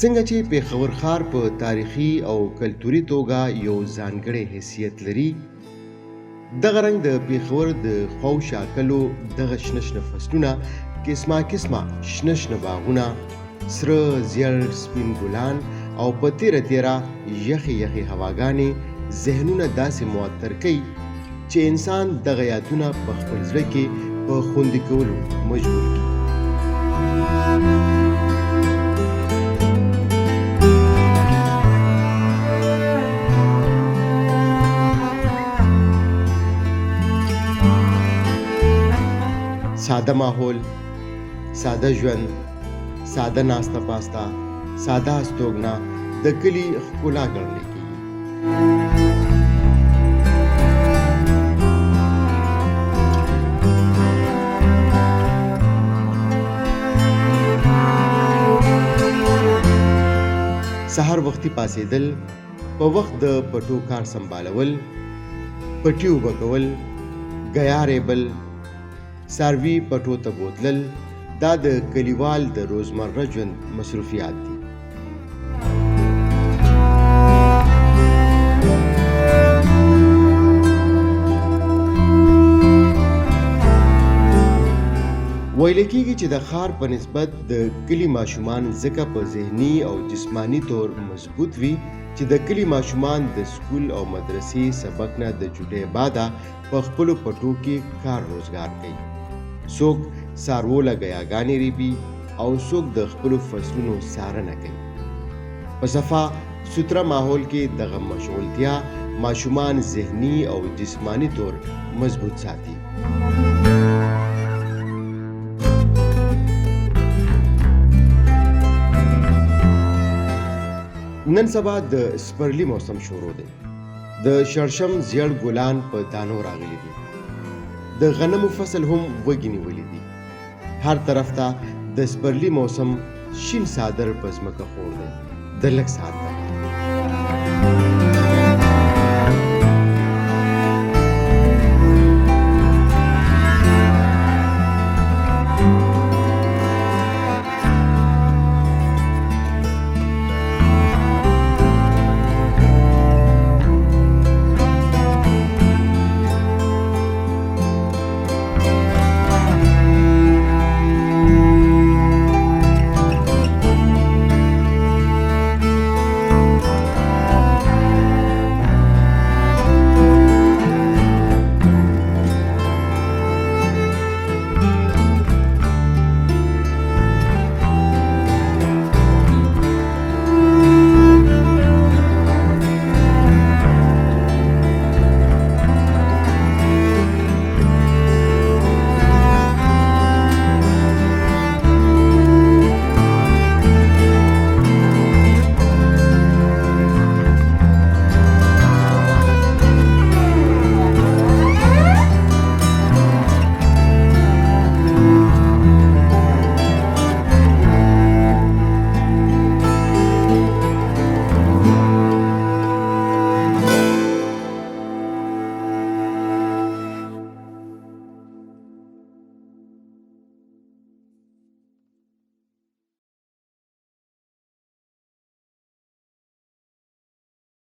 څنګه چې پیښور ښار په تاریخي او کلتوري توګه یو ځانګړی حیثیت لري دغه رنګ د پیښور د خو شاکلو دغه شنه فصلونه قسمه قسمه شنه شنه باغونه سره زیړ سپین ګلان او په تیره تیره یخې یخې هواګانې ذهنونه داسې معطر کوي چې انسان دغه یادونه په خپل زړه کې په خوندي کولو مجبور کی ساده ماحول ساده ژوند ساده ناسته پاستا ساده استوګنا د کلی ښکلا ګڼل کیږي سهار وختي پاسېدل په وخت د پټو کار سنبالول پټي اوبه کول ګیارې بل ساروي پټو ته بوتلل دا د کلیوال د روزمره ژوند مصروفیات دي. ویل کېږي چې د ښار په نسبت د کلی ماشومان ځکه په ذهني او جسمانی طور مضبوط وي چې د کلی ماشومان د سکول او مدرسې سبق نه د جډې باده په خپلو پټو کې کار روزګار کوي څوک سارو لګیاګانې ریبي او څوک د خپلو فصلونو څارنه کوي. په صفا سوتره ماحول کې دغه مشغولتیا ماشومان ذهني او جسمانی طور مضبوط ساتي. نن سبا د سپرلی موسم شروع دی. د شړشم زیړ ګلان په دانو راغلي دي د غنمو فصل هم وږي نیولي دي. هر طرف ته د سپرلی موسم شین صادر په ځمکه خور دی. د لږ ساعت